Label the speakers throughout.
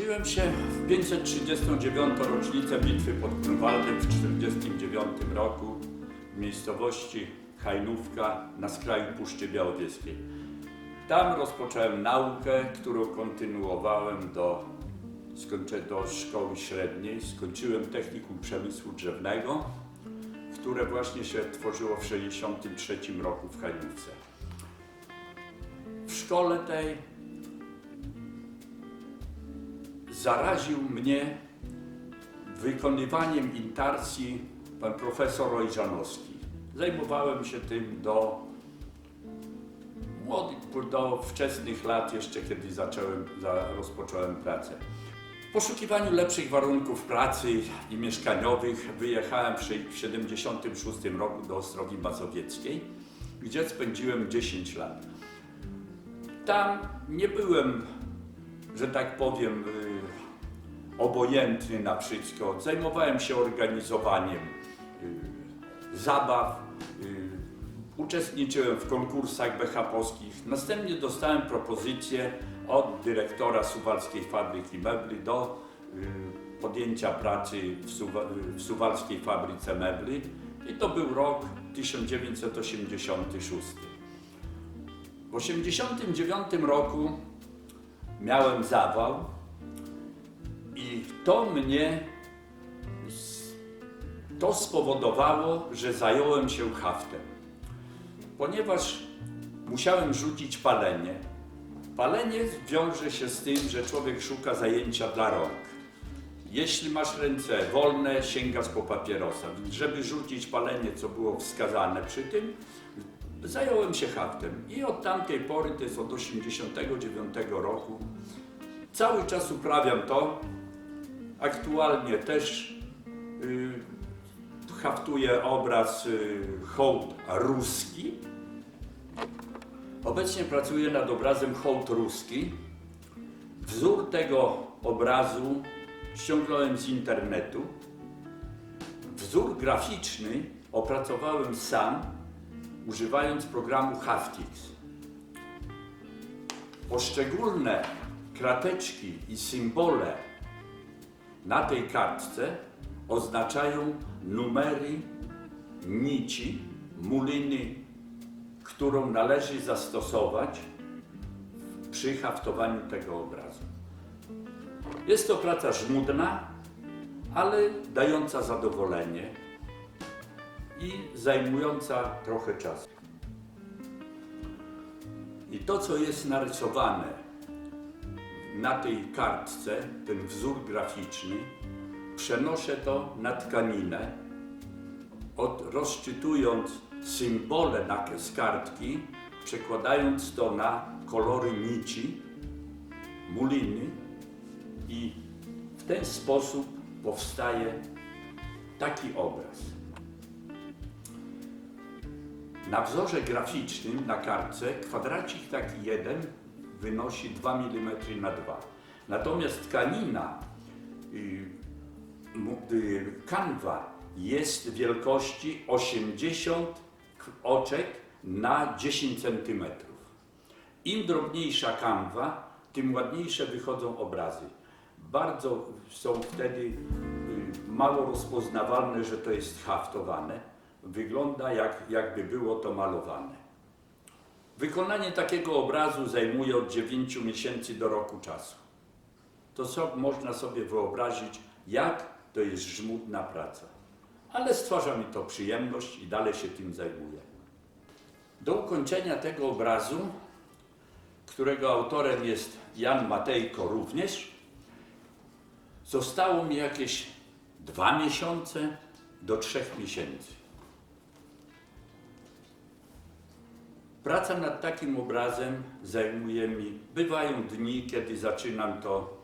Speaker 1: Urodziłem się w 539. rocznicę bitwy pod Grunwaldem w 1949 roku w miejscowości Hajnówka na skraju Puszczy Białowieskiej. Tam rozpocząłem naukę, którą kontynuowałem do, do szkoły średniej. Skończyłem technikum przemysłu drzewnego, które właśnie się tworzyło w 1963 roku w Hajnówce. W szkole tej zaraził mnie wykonywaniem intarsji pan profesor Ojżanowski. Zajmowałem się tym do, młodych, do wczesnych lat, jeszcze kiedy zacząłem, za, rozpocząłem pracę. W poszukiwaniu lepszych warunków pracy i mieszkaniowych wyjechałem w 1976 roku do Ostrowi Mazowieckiej, gdzie spędziłem 10 lat. Tam nie byłem że tak powiem, y, obojętny na wszystko. Zajmowałem się organizowaniem y, zabaw, y, uczestniczyłem w konkursach BHP-owskich. Następnie dostałem propozycję od dyrektora Suwalskiej Fabryki Mebli do podjęcia pracy w, Suwa w Suwalskiej Fabryce Mebli i to był rok 1986. W 1989 roku miałem zawał i to mnie, to spowodowało, że zająłem się haftem. Ponieważ musiałem rzucić palenie. Palenie wiąże się z tym, że człowiek szuka zajęcia dla rąk. Jeśli masz ręce wolne, sięgasz po papierosa. Żeby rzucić palenie, co było wskazane przy tym, zająłem się haftem. I od tamtej pory, to jest od 89 roku, cały czas uprawiam to. Aktualnie też y, haftuję obraz y, hołd ruski. Obecnie pracuję nad obrazem hołd ruski. Wzór tego obrazu ściągnąłem z internetu. Wzór graficzny opracowałem sam, używając programu Haftix. Poszczególne krateczki i symbole na tej kartce oznaczają numery nici, muliny, którą należy zastosować przy haftowaniu tego obrazu. Jest to praca żmudna, ale dająca zadowolenie i zajmująca trochę czasu. I to, co jest narysowane na tej kartce, ten wzór graficzny, przenoszę to na tkaninę, od, rozczytując symbole na, z kartki, przekładając to na kolory nici, muliny i w ten sposób powstaje taki obraz. Na wzorze graficznym na kartce kwadracik taki jeden wynosi 2 mm na 2. Natomiast tkanina, y, y, kanwa jest wielkości 80 oczek na 10 cm. Im drobniejsza kanwa, tym ładniejsze wychodzą obrazy. Bardzo są wtedy y, mało rozpoznawalne, że to jest haftowane. Wygląda jak, jakby było to malowane. Wykonanie takiego obrazu zajmuje od 9 miesięcy do roku czasu. To so, można sobie wyobrazić, jak to jest żmudna praca. Ale stwarza mi to przyjemność i dalej się tym zajmuję. Do ukończenia tego obrazu, którego autorem jest Jan Matejko również, zostało mi jakieś dwa miesiące do trzech miesięcy. Praca nad takim obrazem zajmuje mi, bywają dni, kiedy zaczynam to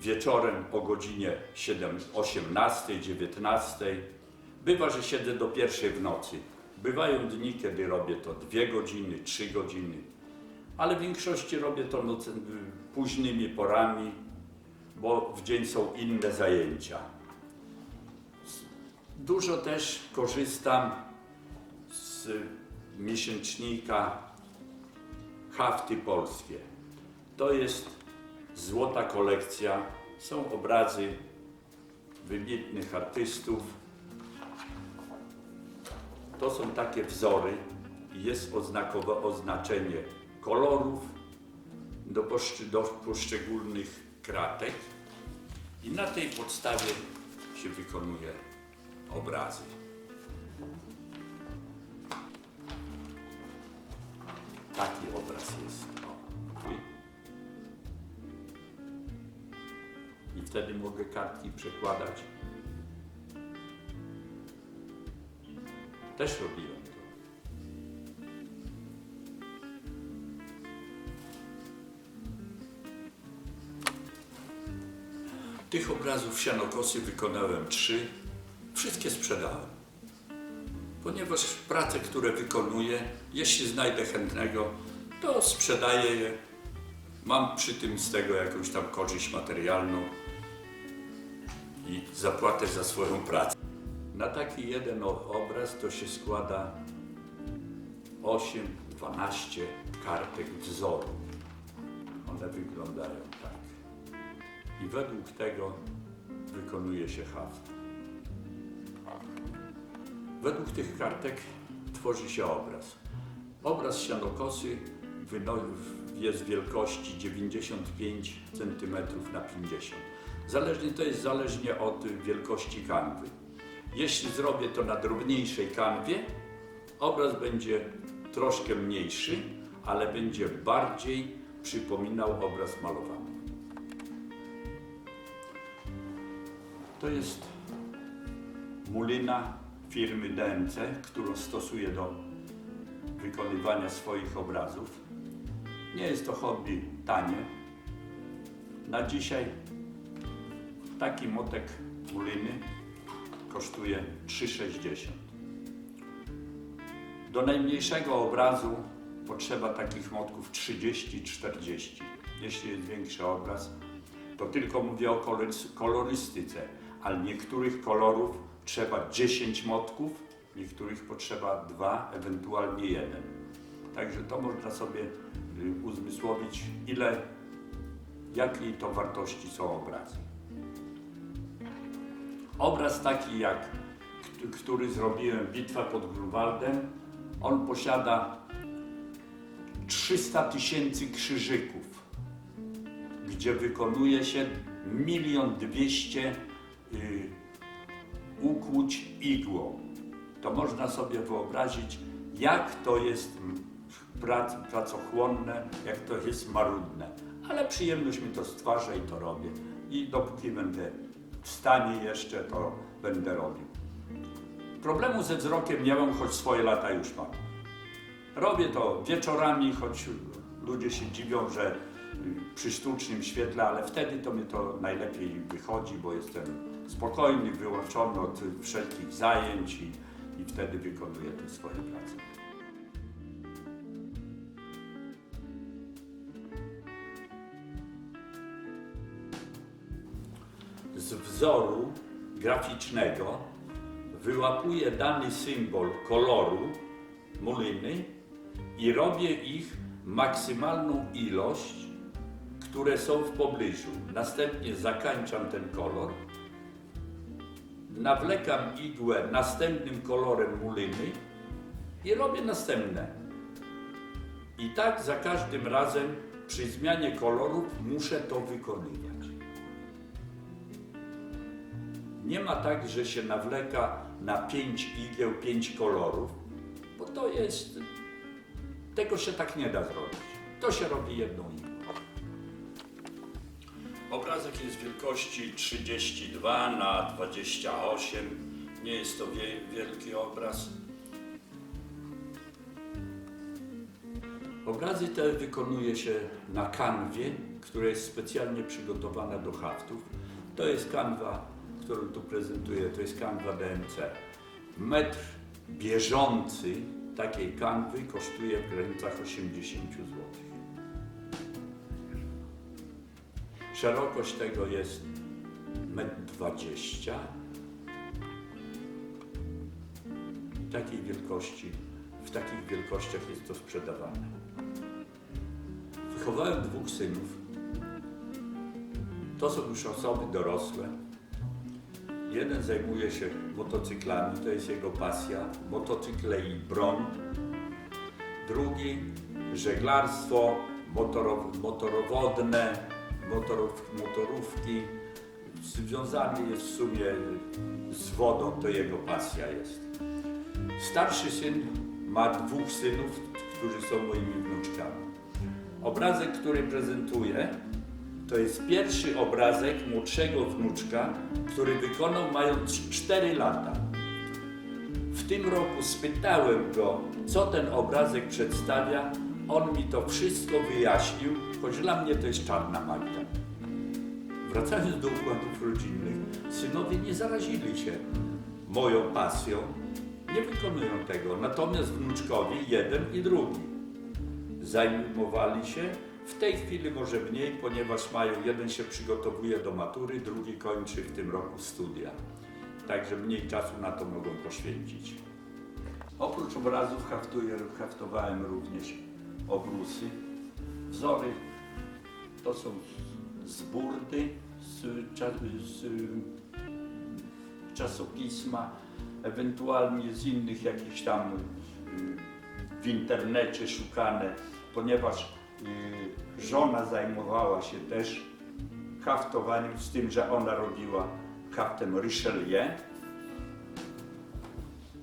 Speaker 1: wieczorem o godzinie 7, 18, 19. Bywa, że siedzę do pierwszej w nocy. Bywają dni, kiedy robię to dwie godziny, trzy godziny, ale w większości robię to noc, późnymi porami, bo w dzień są inne zajęcia. Dużo też korzystam z miesięcznika Hafty Polskie. To jest złota kolekcja. Są obrazy wybitnych artystów. To są takie wzory. Jest oznakowe oznaczenie kolorów do, do poszczególnych kratek i na tej podstawie się wykonuje obrazy. Obraz jest. O. I wtedy mogę kartki przekładać. Też robiłem to. Tych obrazów sianokosy wykonałem trzy. Wszystkie sprzedałem. Ponieważ prace, które wykonuję, jeśli znajdę chętnego, to sprzedaję je. Mam przy tym z tego jakąś tam korzyść materialną i zapłatę za swoją pracę. Na taki jeden obraz to się składa 8-12 kartek wzoru. One wyglądają tak. I według tego wykonuje się haft. Według tych kartek tworzy się obraz. Obraz sianokosy jest wielkości 95 cm na 50 Zależnie to jest zależnie od wielkości kanwy. Jeśli zrobię to na drobniejszej kanwie, obraz będzie troszkę mniejszy, ale będzie bardziej przypominał obraz malowany. To jest mulina firmy DMC, którą stosuję do wykonywania swoich obrazów. Nie jest to hobby tanie. Na dzisiaj taki motek muliny kosztuje 3,60. Do najmniejszego obrazu potrzeba takich motków 30-40. Jeśli jest większy obraz, to tylko mówię o kolorys- kolorystyce, ale niektórych kolorów trzeba 10 motków, niektórych potrzeba dwa, ewentualnie jeden. Także to można sobie uzmysłowić, ile, jakiej to wartości są obrazy. Obraz taki jak, kt- który zrobiłem, Bitwa pod Grunwaldem, on posiada 300 tysięcy krzyżyków, gdzie wykonuje się milion dwieście y, ukłuć igłą. To można sobie wyobrazić, jak to jest prac, pracochłonne, jak to jest marudne. Ale przyjemność mi to stwarza i to robię. I dopóki będę w stanie jeszcze, to będę robił. Problemu ze wzrokiem nie mam, choć swoje lata już mam. Robię to wieczorami, choć ludzie się dziwią, że przy sztucznym świetle, ale wtedy to mi to najlepiej wychodzi, bo jestem spokojny, wyłączony od wszelkich zajęć i, i wtedy wykonuję te swoje prace. Wzoru graficznego wyłapuję dany symbol koloru muliny i robię ich maksymalną ilość, które są w pobliżu. Następnie zakańczam ten kolor, nawlekam igłę następnym kolorem muliny i robię następne. I tak za każdym razem przy zmianie kolorów muszę to wykonywać. Nie ma tak, że się nawleka na pięć igieł, pięć kolorów, bo to jest. Tego się tak nie da zrobić. To się robi jedną igłą. Obrazek jest wielkości 32 na 28. Nie jest to wie- wielki obraz. Obrazy te wykonuje się na kanwie, która jest specjalnie przygotowana do haftów. To jest kanwa, którą tu prezentuję, to jest kanwa DMC. Metr bieżący takiej kanwy kosztuje w granicach 80 zł. Szerokość tego jest 1,20 m. Takiej wielkości, w takich wielkościach jest to sprzedawane. Wychowałem dwóch synów. To są już osoby dorosłe. Jeden zajmuje się motocyklami, to jest jego pasja, motocykle i broń. Drugi żeglarstwo, motorow, motorowodne, motorów, motorówki. Związany jest w sumie z wodą, to jego pasja jest. Starszy syn ma dwóch synów, którzy są moimi wnuczkami. Obrazek, który prezentuję, to jest pierwszy obrazek młodszego wnuczka, który wykonał mając 4 lata. W tym roku spytałem go, co ten obrazek przedstawia. On mi to wszystko wyjaśnił, choć dla mnie to jest czarna magia. Wracając do układów rodzinnych, synowie nie zarazili się moją pasją, nie wykonują tego. Natomiast wnuczkowie, jeden i drugi, zajmowali się. W tej chwili może mniej, ponieważ mają, jeden się przygotowuje do matury, drugi kończy w tym roku studia. Także mniej czasu na to mogą poświęcić. Oprócz obrazów haftuję, haftowałem również obrusy. Wzory to są z burdy, z, z czasopisma, ewentualnie z innych jakichś tam y, w internecie szukane, ponieważ żona zajmowała się też haftowaniem, z tym, że ona robiła haftem Richelieu.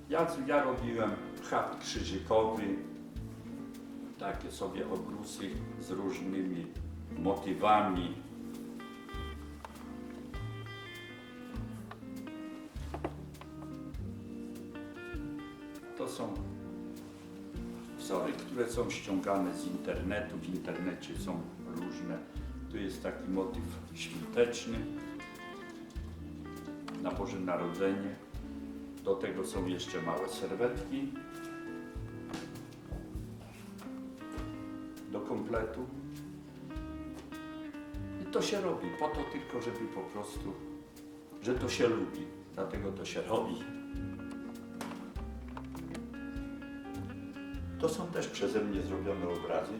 Speaker 1: Ja, ja robiłem haft krzyżykowy, takie sobie obrusy z różnymi motywami. Które są ściągane z internetu. W internecie są różne. Tu jest taki motyw świąteczny na Boże Narodzenie. Do tego są jeszcze małe serwetki do kompletu. I to się robi po to tylko, żeby po prostu, że to się lubi. Dlatego to się robi. To są też przeze mnie zrobione obrazy.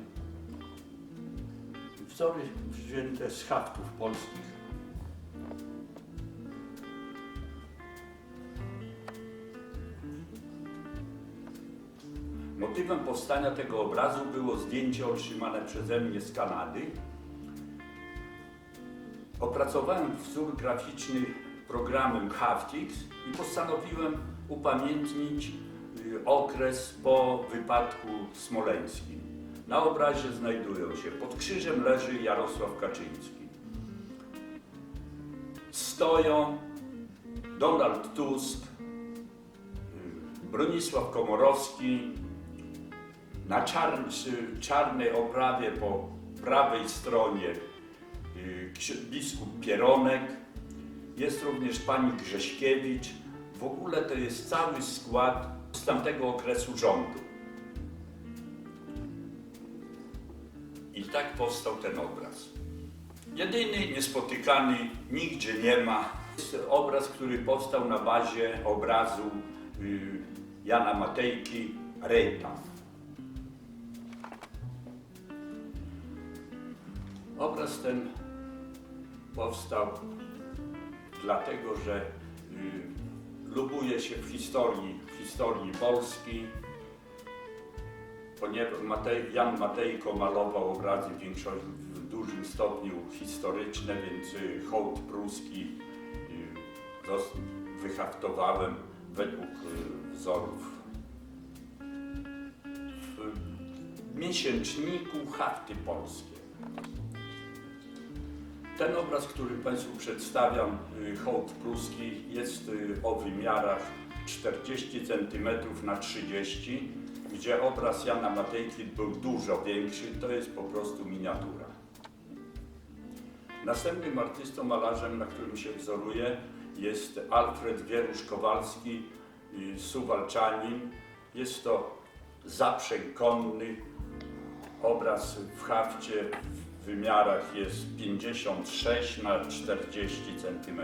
Speaker 1: Wzory wzięte z haftów polskich. Motywem powstania tego obrazu było zdjęcie otrzymane przeze mnie z Kanady. Opracowałem wzór graficzny programem Haftix i postanowiłem upamiętnić okres po wypadku smoleńskim. Na obrazie znajdują się, pod krzyżem leży Jarosław Kaczyński. Stoją Donald Tusk, y, Bronisław Komorowski, na czarnej oprawie po prawej stronie y, biskup Pieronek, jest również pani Grześkiewicz. W ogóle to jest cały skład z tamtego okresu rządu. I tak powstał ten obraz. Jedyny, niespotykany, nigdzie nie ma. Jest obraz, który powstał na bazie obrazu y, Jana Matejki, Rejta. Obraz ten powstał dlatego, że y, lubuje się w historii, w historii Polski, ponieważ Matej, Jan Matejko malował obrazy w większości w dużym stopniu historyczne, więc y, hołd pruski y, wyhaftowałem według y, wzorów w miesięczniku Hafty Polskie. Ten obraz, który Państwu przedstawiam, y, hołd pruski, jest y, o wymiarach 40 cm na 30 gdzie obraz Jana Matejki był dużo większy, to jest po prostu miniatura. Następnym artystą, malarzem, na którym się wzoruje, jest Alfred Wierusz-Kowalski, y, Suwalczanin. Jest to zaprzęg konny, Obraz w hafcie w wymiarach jest 56 na 40 cm.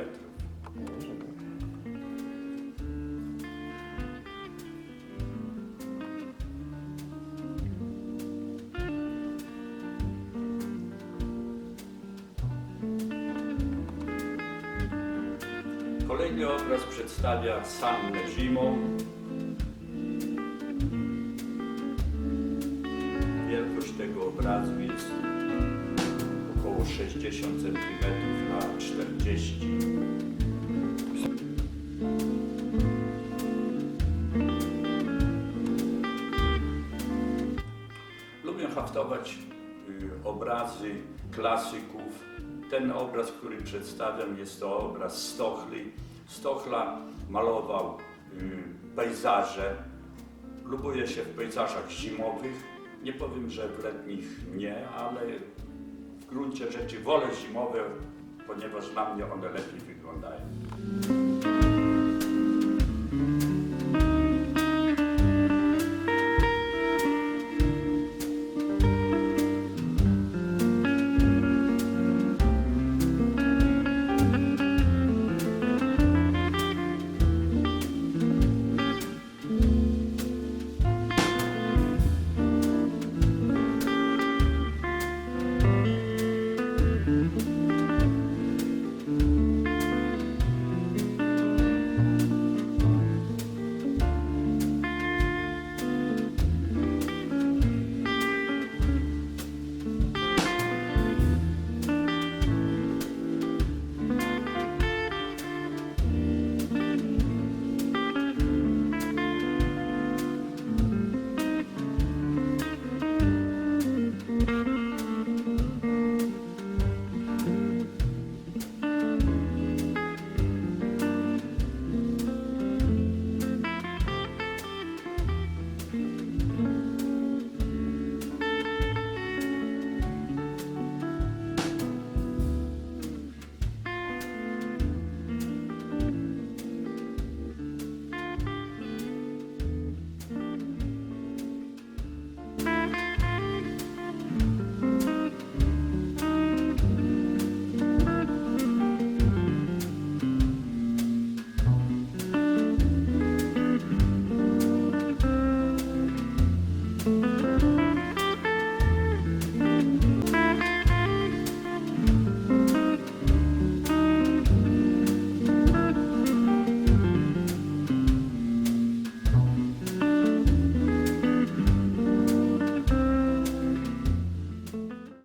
Speaker 1: Kolejny obraz przedstawia sannę zimą, 60 cm na 40 Lubię haftować y, obrazy klasyków. Ten obraz, który przedstawiam, jest to obraz Stochli. Stochla malował y, pejzaże. Lubuję się w pejzażach zimowych. Nie powiem, że w letnich nie, ale w gruncie rzeczy wolę zimowe, ponieważ dla mnie one lepiej wyglądają.